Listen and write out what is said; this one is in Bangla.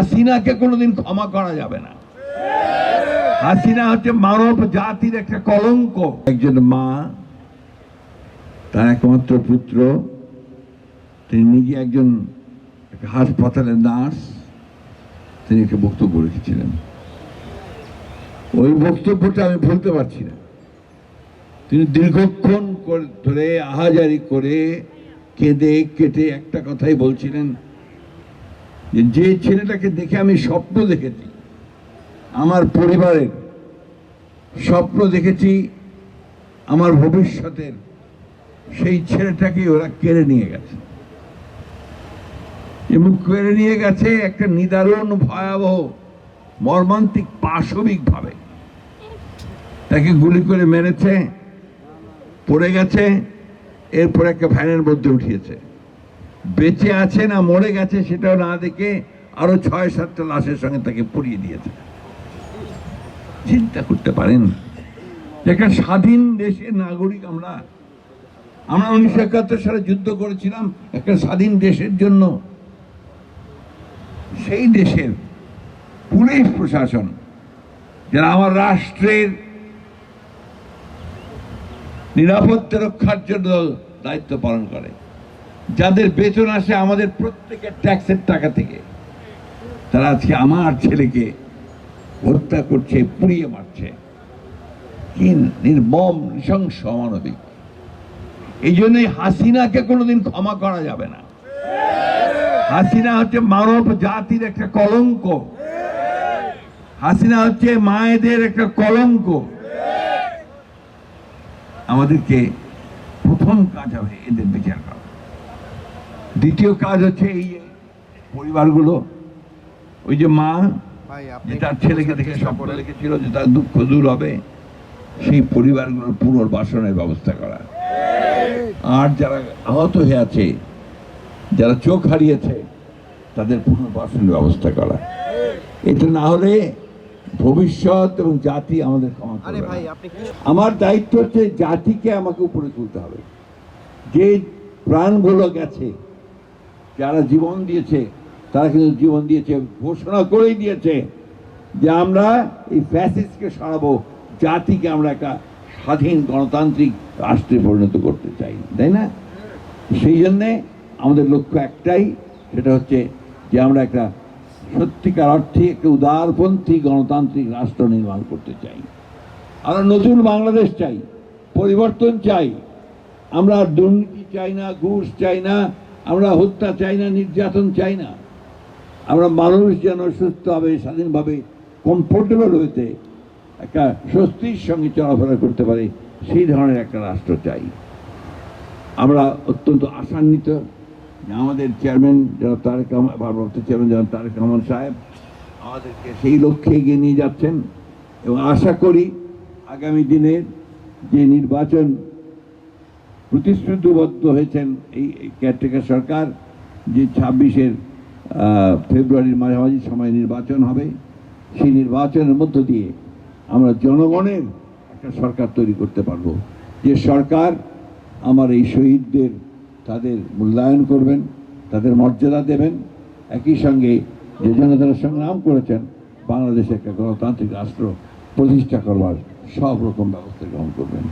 হাসিনাকে কোনোদিন ক্ষমা করা যাবে না। হাসিনা হচ্ছে মানব জাতির একটা কলঙ্ক। একজন মা, তার একমাত্র পুত্র, তিনি নিজে একজন হাসপাতালের নার্স, তিনি একটা বক্তব্য রেখেছিলেন। ওই বক্তব্যটা আমি ভুলতে পারছি না। তিনি দীর্ঘক্ষণ ধরে আহাজারি করে কেঁদে কেটে একটা কথাই বলছিলেন যে ছেলেটাকে দেখে আমি স্বপ্ন দেখেছি, আমার পরিবারের স্বপ্ন দেখেছি, আমার ভবিষ্যতের, সেই ছেলেটাকে ওরা কেড়ে নিয়ে গেছে। এবং কেড়ে নিয়ে গেছে একটা নিদারুণ, ভয়াবহ, মর্মান্তিক, পাশবিক ভাবে। তাকে গুলি করে মেরেছে, পড়ে গেছে, এরপর একটা ভ্যানের মধ্যে উঠিয়েছে। বেঁচে আছে না মরে গেছে সেটাও না দেখে আরও ছয় সাতটা লাশের সঙ্গে তাকে পুড়িয়ে দিয়েছে। চিন্তা করতে পারেন, একটা স্বাধীন দেশের নাগরিক আমরা। আমরা উনিশশো একাত্তর সালে যুদ্ধ করেছিলাম, একটা স্বাধীন দেশের জন্য। সেই দেশের পুলিশ প্রশাসন, যারা আমার রাষ্ট্রের নিরাপত্তা রক্ষার জন্য দায়িত্ব পালন করে যাদের বেতন আসে আমাদের প্রত্যেকের ট্যাক্সের টাকা থেকে। তারা আজকে আমার ছেলেকে হত্যা করছে, পুড়িয়ে মারছে। কি নির্মম, নৃশংস, অমানবিক। এই জন্যই হাসিনাকে কোনোদিন ক্ষমা করা যাবে না। হাসিনা হচ্ছে মানব জাতির একটা কলঙ্ক। হাসিনা হচ্ছে মায়েদের একটা কলঙ্ক। আমাদেরকে প্রথম কাজ হবে এদের বিচার করা। দ্বিতীয় কাজ হচ্ছে এই যে পরিবারগুলো ওই যে মা যে তার ছেলেকে দেখে স্বপ্ন লিখেছিল যে তার দুঃখ দূর হবে সেই পরিবারগুলোর পুনর্বাসনের ব্যবস্থা করা। আর যারা আহত হয়ে আছে যারা চোখ হারিয়েছে তাদের পুনর্বাসনের ব্যবস্থা করা। এটা না হলে ভবিষ্যৎ এবং জাতি আমাদের আমার দায়িত্ব হচ্ছে জাতিকে আমাকে উপরে তুলতে হবে। যে প্রাণগুলো গেছে যারা জীবন দিয়েছে, তারা কিন্তু জীবন দিয়েছে, ঘোষণা করেই দিয়েছে যে আমরা এই ফ্যাসিস্টকে সরাবো, জাতিকে আমরা একটা স্বাধীন গণতান্ত্রিক রাষ্ট্রে পরিণত করতে চাই, তাই না? সেই জন্যে আমাদের লক্ষ্য একটাই, সেটা হচ্ছে যে আমরা একটা সত্যিকার অর্থে একটা উদারপন্থী গণতান্ত্রিক রাষ্ট্র নির্মাণ করতে চাই। আমরা নতুন বাংলাদেশ চাই, পরিবর্তন চাই। আমরা দুর্নীতি চাই না, ঘুষ চাই না আমরা হত্যা চাই না, নির্যাতন চাই না। আমরা মানুষ যেন সুস্থভাবে, স্বাধীনভাবে কমফোর্টেবল হইতে একটা স্বস্তির সঙ্গে চলাফেরা করতে পারে, সেই ধরনের একটা রাষ্ট্র চাই। আমরা অত্যন্ত আশান্বিত আমাদের চেয়ারম্যান যারা তারেক রহমান, ভারপ্রাপ্ত চেয়ারম্যান যারা তারেক রহমান সাহেব আমাদেরকে সেই লক্ষ্যে এগিয়ে নিয়ে যাচ্ছেন এবং আশা করি আগামী দিনের যে নির্বাচন প্রতিশ্রুতিবদ্ধ হয়েছেন এই কেয়ারটেকার সরকার, যে ছাব্বিশের ফেব্রুয়ারির মাঝামাঝি সময় নির্বাচন হবে। সেই নির্বাচনের মধ্য দিয়ে আমরা জনগণের একটা সরকার তৈরি করতে পারব। যে সরকার আমার এই শহীদদের তাদের মূল্যায়ন করবেন, তাদের মর্যাদা দেবেন। একই সঙ্গে যে জন্য তারা সংগ্রাম করেছেন, বাংলাদেশে একটা গণতান্ত্রিক রাষ্ট্র প্রতিষ্ঠা করবার সব রকম ব্যবস্থা গ্রহণ করবেন।